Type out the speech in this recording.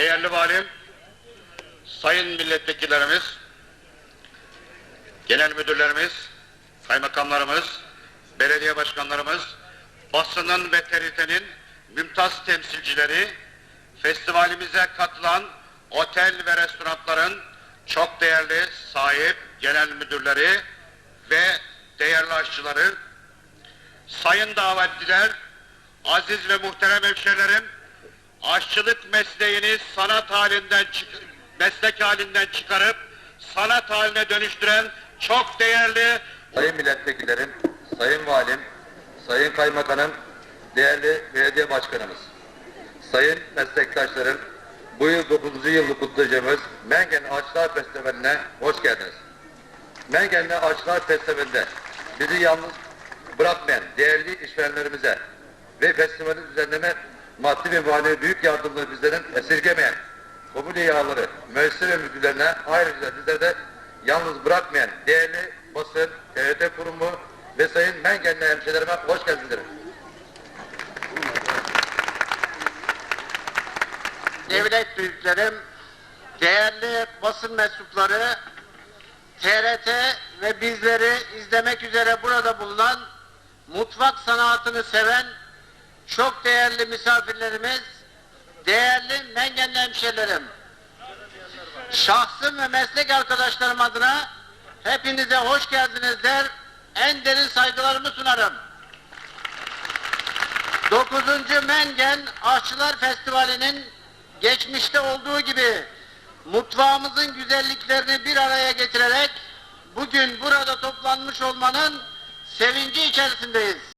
değerli valim, sayın milletvekillerimiz, genel müdürlerimiz, kaymakamlarımız, belediye başkanlarımız, basının ve TRT'nin mümtaz temsilcileri, festivalimize katılan otel ve restoranların çok değerli sahip genel müdürleri ve değerli aşçıları, sayın davetliler, aziz ve muhterem hemşehrilerim, aşçılık mesleğini sanat halinden meslek halinden çıkarıp sanat haline dönüştüren çok değerli Sayın milletvekillerim, sayın valim, sayın kaymakamım, değerli belediye başkanımız, sayın meslektaşlarım, bu yıl 9. yılını kutlayacağımız Mengen Ağaçlar Festivali'ne hoş geldiniz. Mengen'le Ağaçlar Festivali'nde bizi yalnız bırakmayan değerli işverenlerimize ve festivali düzenleme maddi ve manevi büyük yardımları bizlerin esirgemeyen komünye yağları, müessese müdürlerine ayrıca bizleri de yalnız bırakmayan değerli basın, TRT kurumu ve sayın Mengenli hemşehrilerime hoş geldiniz devlet büyüklerim, değerli basın mensupları, TRT ve bizleri izlemek üzere burada bulunan mutfak sanatını seven çok değerli misafirlerimiz, değerli Mengenli hemşerilerim. Şahsım ve meslek arkadaşlarım adına hepinize hoş geldiniz der, en derin saygılarımı sunarım. 9. Mengen Aşçılar Festivali'nin geçmişte olduğu gibi mutfağımızın güzelliklerini bir araya getirerek bugün burada toplanmış olmanın sevinci içerisindeyiz.